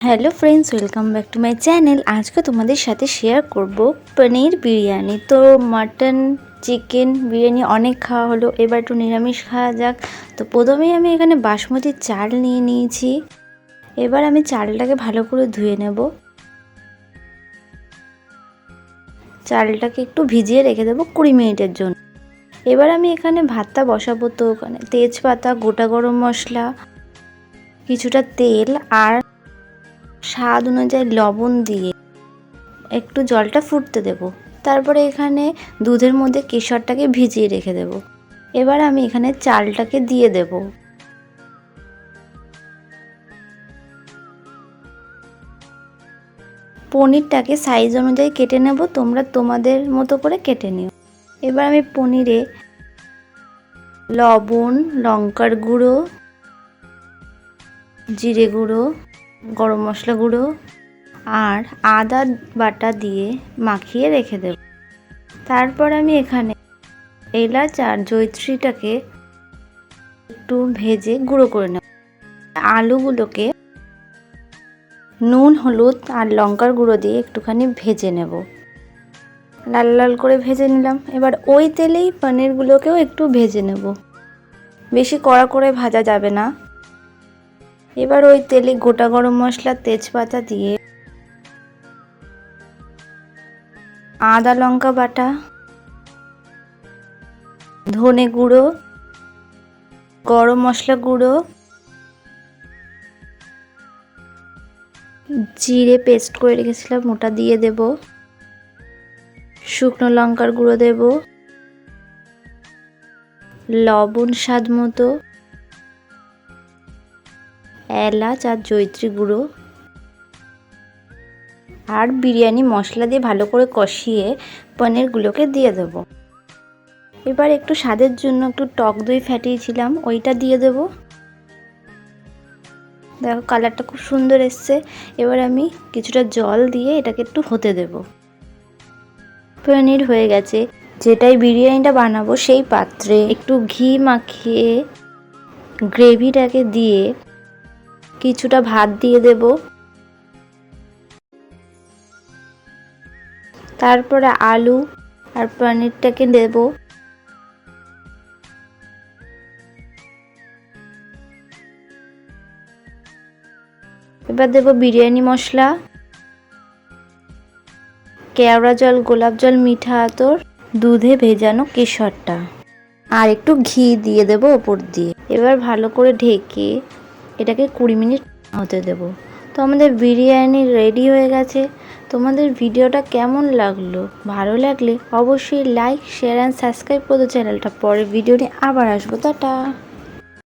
Hello friends, welcome back to my channel. আজকে তোমাদের সাথে শেয়ার করব পনির বিরিয়ানি। তো মাটন, চিকেন বিরিয়ানি অনেক খাওয়া হলো। এবার একটু নিরামিষ খাওয়া যাক। তো প্রথমেই আমি এখানে বাসমতি চাল নিয়ে নিয়েছি। এবার আমি চালটাকে ভালো করে ধুয়ে নেব। চালটাকে একটু ভিজিয়ে রেখে দেবো কুড়ি মিনিটের জন্য। এবার আমি এখানে ভাতটা বসাবো। তো ওখানে তেজপাতা, গোটা গরম মশলা, কিছুটা তেল আর স্বাদ অনুযায়ী লবণ দিয়ে একটু জলটা ফুটতে দেব। তারপরে এখানে দুধের মধ্যে কেশরটাকে ভিজিয়ে রেখে দেব। এবার আমি এখানে চালটাকে দিয়ে দেব। পনিরটাকে সাইজ অনুযায়ী কেটে নেব, তোমরা তোমাদের মতো করে কেটে নিও। এবার আমি পনিরে লবণ, লঙ্কার গুঁড়ো, জিরে গুঁড়ো গরম মশলা গুঁড়ো আর আদা বাটা দিয়ে মাখিয়ে রেখে দেব। তারপর আমি এখানে এলাচ আর জৈত্রীটাকে একটু ভেজে গুঁড়ো করে নেব। আলুগুলোকে নুন, হলুদ আর লঙ্কার গুঁড়ো দিয়ে একটুখানি ভেজে নেব। লাল লাল করে ভেজে নিলাম। এবার ওই তেলেই পনিরগুলোকেও একটু ভেজে নেব। বেশি কড়া করে ভাজা যাবে না। এবার ওই তেলে গোটা গরম মশলা, তেজপাতা দিয়ে আদা লঙ্কা বাটা, ধনে গুঁড়ো, গরম মশলা গুঁড়ো, জিরে পেস্ট করে রেখেছিলাম, ওটা দিয়ে দেব। শুকনো লঙ্কার গুঁড়ো দেব। লবণ স্বাদ মতো। এলাচ আর জৈত্রী গুঁড়ো। আর বিরিয়ানি মশলা দিয়ে ভালো করে কষিয়ে পনিরগুলোকে দিয়ে দেব। এবার একটু স্বাদের জন্য একটু টক দই ফ্যাটিয়েছিলাম ওইটা দিয়ে দেব। দেখো কালারটা খুব সুন্দর এসছে। এবার আমি কিছুটা জল দিয়ে এটাকে একটু হতে দেব। পনির হয়ে গেছে। যেটাই বিরিয়ানিটা বানাবো সেই পাত্রে একটু ঘি মাখিয়ে গ্রেভিটাকে দিয়ে কিছুটা ভাত দিয়ে দেব। তারপরে আলু আর পনিরটাকে দেব। এবার দেব বিরিয়ানি মশলা, কেওড়া জল, গোলাপ জল, মিঠা আতর, দুধে ভেজানো কেশরটা। আর একটু ঘি দিয়ে দেব ওপর দিয়ে। এবার ভালো করে ঢেকে এটাকে কুড়ি মিনিট হতে দেব। তো আমাদের বিরিয়ানি রেডি হয়ে গেছে। তোমাদের ভিডিওটা কেমন লাগল? ভালো লাগলে অবশ্যই লাইক শেয়ার অ্যান্ড সাবস্ক্রাইব করো। চ্যানেলটা পরের ভিডিওটি আবার আসব। টাটা!